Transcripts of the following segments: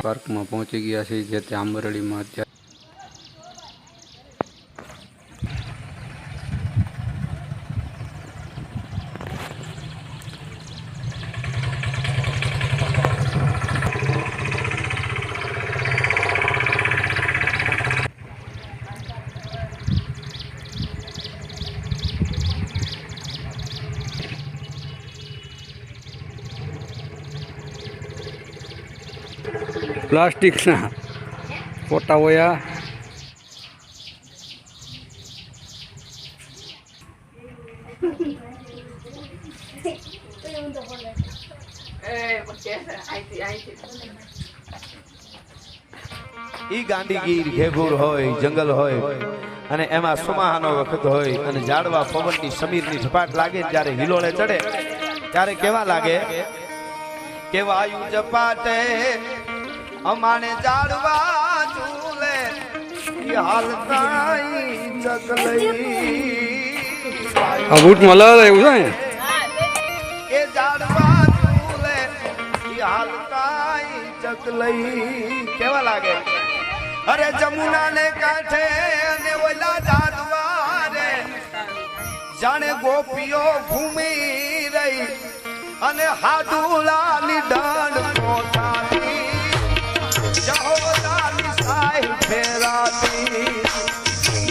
પાર્કમાં પહોંચી ગયા છે જે તે આંબરડીમાં અત્યારે પ્લાસ્ટિકના ફોટા હોયા ઈ ગાંધીગીર ઘેઘૂર હોય, જંગલ હોય, અને એમાં સુમાહાનો વખત હોય, અને ઝાડવા પવનની સમીરની ઝપાટ લાગે જ્યારે હિલોળે ચડે. ત્યારે કેવા લાગે? કે વાયુ ઝપાટે? અમાને જાડવા ઝૂલે હાલતાઈ ચકલઈ આ બૂટમાં લાલ એવું છે ને એ જાડવા ઝૂલે હાલતાઈ ચકલઈ કેવા લાગે? અરે જમુના ને કાંઠે અને ઓલા ઝાડવા રે જાણે ગોપીઓ ઘૂમી રહી અને હાડુલા દાંડ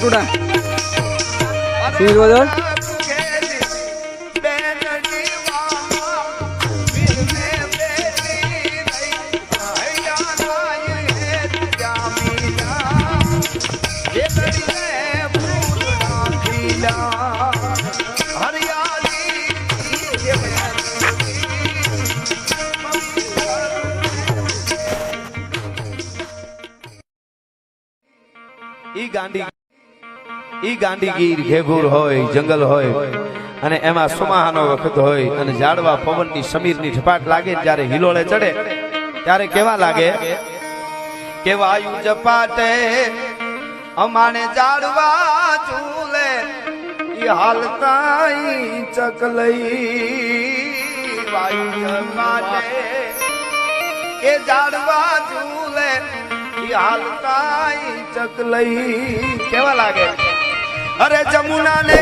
બટુડા સિંહ જોવા જાવ ઈ ગાંધીગીર ઘેઘૂર હોય, જંગલ હોય, અને એમાં સુમાહાનો વખત હોય, અને ઝાડવા પવનની સમીરની ઝપાટ લાગે જ્યારે હિલોળે ચડે, ત્યારે કેવા લાગે? કે વાયુ ઝપાટે અમાને ઝાડવા ઝૂલે ઈ હાલતાઈ ચકલઈ વાયુ ઝપાટે. એ ઝાડવા ઈ હાલતાઈ ચકલઈ કેવા લાગે? અરે જમુના ને